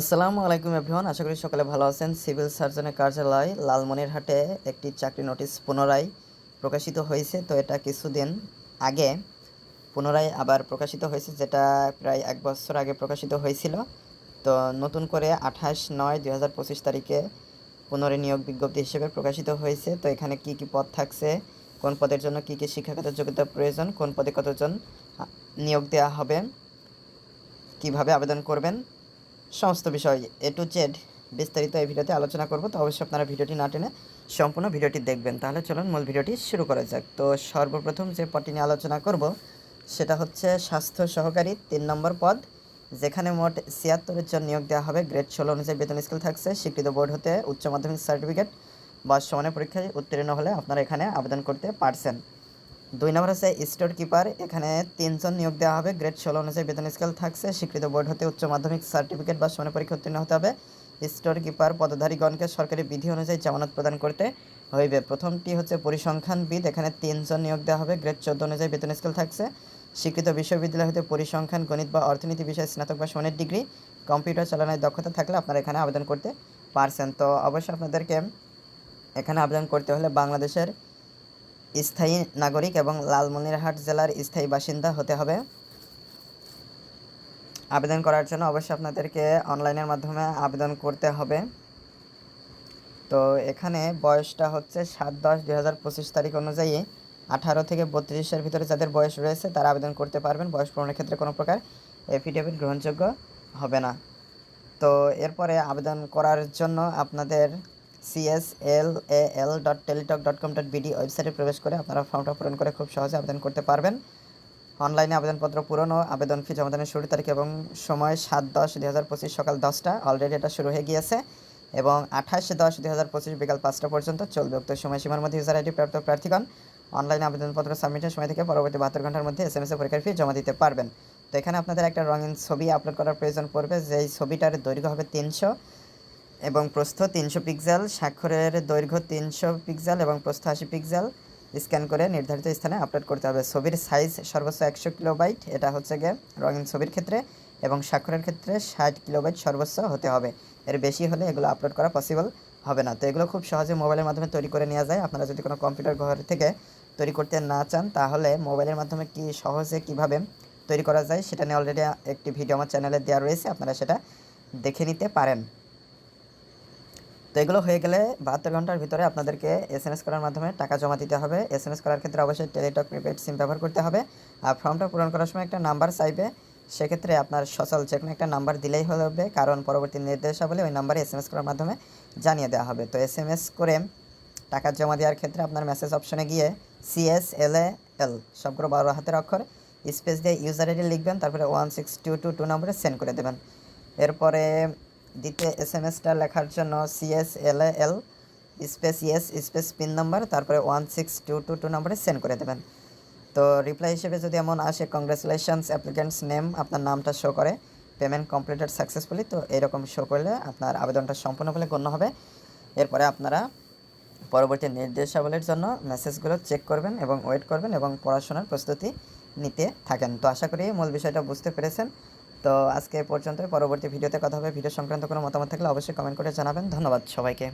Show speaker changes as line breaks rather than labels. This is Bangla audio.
আসসালামু আলাইকুম এভরিওয়ান, আশা করি সকালে ভালো আছেন। সিভিল সার্জনের কার্যালয় লালমনিরহাটে একটি চাকরি নোটিশ পুনরায় প্রকাশিত হয়েছে, তো এটা কিছুদিন আগে পুনরায় আবার প্রকাশিত হয়েছে, যেটা প্রায় এক বছর আগে প্রকাশিত হয়েছিল। তো নতুন করে আঠাশ নয় দুই হাজার পঁচিশ তারিখে পুনরায় নিয়োগ বিজ্ঞপ্তি হিসেবে প্রকাশিত হয়েছে। তো এখানে কি কি পদ থাকছে, কোন পদের জন্য কি কি শিক্ষাগত যোগ্যতা প্রয়োজন, কোন পদে কতজন নিয়োগ দেওয়া হবে, কীভাবে আবেদন করবেন সমস্ত বিষয় এ টু জেড বিস্তারিত এই ভিডিওতে আলোচনা করব, তো অবশ্যই আপনারা ভিডিওটি না টেনে সম্পূর্ণ ভিডিওটি দেখবেন। তাহলে চলুন মূল ভিডিওটি শুরু করা যাক। তো সর্বপ্রথম যে পদটি নিয়ে আলোচনা করব, সেটা হচ্ছে স্বাস্থ্য সহকারী তিন নম্বর পদ, যেখানে মোট ছিয়াত্তরের জন নিয়োগ দেওয়া হবে। গ্রেড ষোলো অনুযায়ী বেতন স্কেল থাকছে, স্বীকৃত বোর্ড হতে উচ্চ মাধ্যমিক সার্টিফিকেট বা সমানের পরীক্ষায় উত্তীর্ণ হলে আপনারা এখানে আবেদন করতে পারছেন। দুই নম্বর হচ্ছে স্টোর কিপার, এখানে তিনজন নিয়োগ দেওয়া হবে। গ্রেড ষোলো অনুযায়ী বেতন স্কেল থাকছে। স্বীকৃত বোর্ড হতে উচ্চ মাধ্যমিক সার্টিফিকেট বা সমানের পরীক্ষা উত্তীর্ণ হতে হবে। স্টোর কিপার পদধারীগণকে সরকারি বিধি অনুযায়ী জামানত প্রদান করতে হইবে। প্রথমটি হচ্ছে পরিসংখ্যানবিদ, এখানে তিনজন নিয়োগ দেওয়া হবে। গ্রেড চোদ্দ অনুযায়ী বেতন স্কেল থাকছে। স্বীকৃত বিশ্ববিদ্যালয় হতে পরিসংখ্যান, গণিত বা অর্থনীতি বিষয়ে স্নাতক বা সমানের ডিগ্রি, কম্পিউটার চালানোর দক্ষতা থাকলে আপনারা এখানে আবেদন করতে পারছেন। তো অবশ্যই আপনাদেরকে এখানে আবেদন করতে হলে বাংলাদেশের স্থায়ী নাগরিক এবং লালমনিরহাট জেলার স্থায়ী বাসিন্দা হতে হবে। আবেদন করার জন্য অবশ্যই আপনাদেরকে অনলাইনের মাধ্যমে আবেদন করতে হবে। তো এখানে বয়সটা হচ্ছে সাত দশ দুই হাজার পঁচিশ তারিখ অনুযায়ী আঠারো থেকে বত্রিশের ভিতরে যাদের বয়স রয়েছে তারা আবেদন করতে পারবেন। বয়স পূরণের ক্ষেত্রে কোনো প্রকার এফিডেভিট গ্রহণযোগ্য হবে না। তো এরপরে আবেদন করার জন্য আপনাদের CSL A L dot Teletalk dot com dot BD ওয়েবসাইটে প্রবেশ করে আপনারা ফর্মটা পূরণ করে খুব সহজে আবেদন করতে পারবেন। অনলাইনে আবেদনপত্র পূরণ ও আবেদন ফি জমাদানের শুরু তারিখ এবং সময় সাত দশ দুই হাজার পঁচিশ সকাল দশটা। অলরেডি এটা শুরু হয়ে গিয়েছে এবং আঠাশ দশ দুই হাজার পঁচিশ বিকাল পাঁচটা পর্যন্ত চলবে। উক্ত সময়সীমার মধ্যে ইউজার আইডি প্রাপ্ত প্রার্থীগণ অনলাইনে আবেদনপত্র সাবমিটের সময় থেকে পরবর্তী বাহাত্তর ঘণ্টার মধ্যে এস এম এস পরীক্ষার ফি জমা দিতে পারবেন। তো এখানে আপনাদের একটা রঙিন ছবি আপলোড করার প্রয়োজন পড়বে। যেই ছবিটার দৈর্ঘ্য হবে তিনশো। এবং প্রস্থ তিনশো পিক্সেল, স্বাক্ষরের দৈর্ঘ্য তিনশো পিক্সেল এবং প্রস্থ আশি পিক্সেল। স্ক্যান করে নির্ধারিত স্থানে আপলোড করতে হবে। ছবির সাইজ সর্বোচ্চ একশো কিলোবাইট, এটা হচ্ছে গিয়ে রঙিন ছবির ক্ষেত্রে এবং স্বাক্ষরের ক্ষেত্রে ষাট কিলোবাইট সর্বোচ্চ হতে হবে। এর বেশি হলে এগুলো আপলোড করা পসিবল হবে না। তো এগুলো খুব সহজে মোবাইলের মাধ্যমে তৈরি করে নেওয়া যায়। আপনারা যদি কোনো কম্পিউটার ঘর থেকে তৈরি করতে না চান, তাহলে মোবাইলের মাধ্যমে কি সহজে কীভাবে তৈরি করা যায়, সেটা নিয়ে অলরেডি একটি ভিডিও আমার চ্যানেলে দেওয়া রয়েছে। আপনারা সেটা দেখে নিতে পারেন। তো এগুলো হয়ে গেলে বাহাত্তর ঘণ্টার ভিতরে আপনাদেরকে এস এম এস করার মাধ্যমে টাকা জমা দিতে হবে। এস এম এস করার ক্ষেত্রে অবশ্যই টেলিটক প্রিপেড সিম ব্যবহার করতে হবে। আর ফর্মটা পূরণ করার সময় একটা নাম্বার চাইবে। সেক্ষেত্রে আপনার সচল যে কোনো একটা নাম্বার দিলেই হবে, কারণ পরবর্তী নির্দেশাবলী ওই নাম্বারে এস এম এস করার মাধ্যমে জানিয়ে দেওয়া হবে। তো এস এম এস করে টাকা জমা দেওয়ার ক্ষেত্রে আপনার মেসেজ অপশনে গিয়ে সিএস এল এ এল সবগুলো বারো হাতের অক্ষর, স্পেস দিয়ে ইউজার আইডি লিখবেন, তারপরে one six two two two নম্বরে সেন্ড করে দেবেন। এরপরে দ্বিতীয় এস এম এসটা লেখার জন্য CS L L space yes space PIN number তারপরে one six two two two নম্বরে সেন্ড করে দেবেন। তো রিপ্লাই হিসেবে যদি এমন আসে কংগ্রেচুলেশনস অ্যাপ্লিকেন্টস নেম আপনার নামটা শো করে পেমেন্ট কমপ্লিটেড সাকসেসফুলি তো এরকম শো করলে আপনার আবেদনটা সম্পূর্ণ বলে গণ্য হবে। এরপরে আপনারা পরবর্তী নির্দেশাবলীর জন্য মেসেজগুলো চেক করবেন এবং ওয়েট করবেন এবং পড়াশোনার প্রস্তুতি নিতে থাকেন। তো আশা করি মূল বিষয়টা বুঝতে পেরেছেন। তো আজকে পর্যন্ত পরবর্তী ভিডিওতে কথা হবে। ভিডিও সংক্রান্ত কোনো মতামত থাকলে অবশ্যই কমেন্ট করে জানাবেন। ধন্যবাদ সবাইকে।